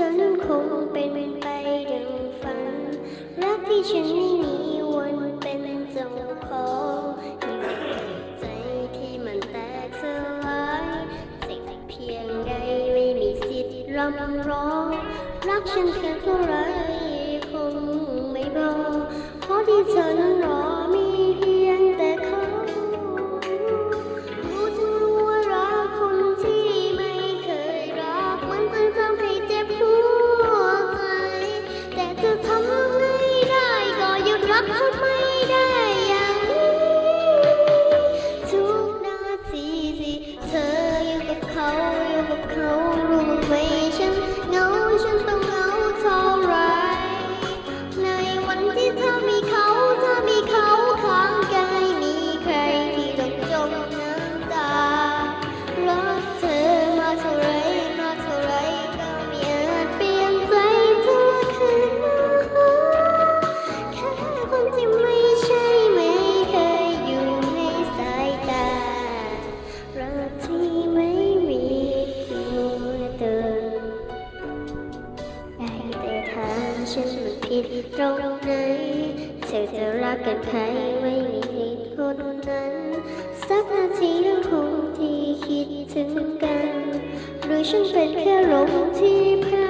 ธอนั้นคงเป็นไปดังฝัน รักที่ฉันไม่มีวันเป็นเจ้าของใจที่มันแตกสลายสิ่เพียงใดไม่มีสิทธิ์รำร้องรักฉันแค่เท่าไรคงไม่บอกเพราะที่เธอนั้นรอ รงไหนเธอจะรักกันใครไม่มีเหตุผลนั้น สักนาทียังคงที่คิดถึงกัน โดยฉันเป็นแค่ลมที่พัด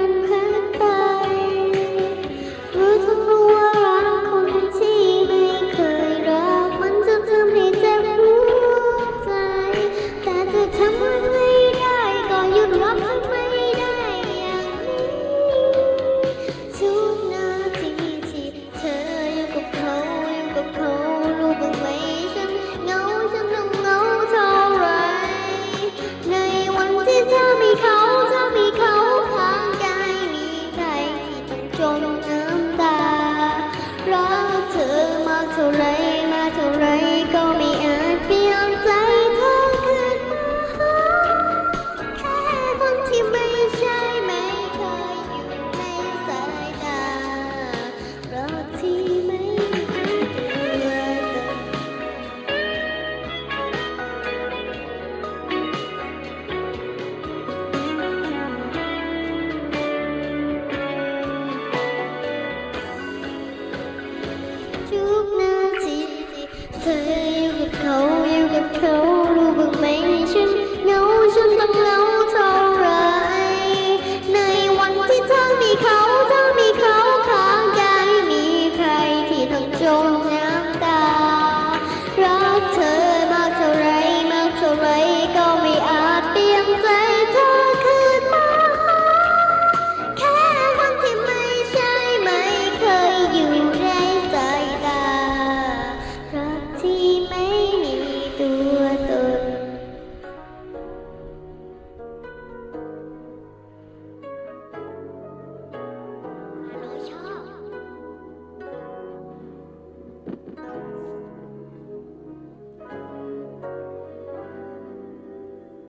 say you get cold, you get cold.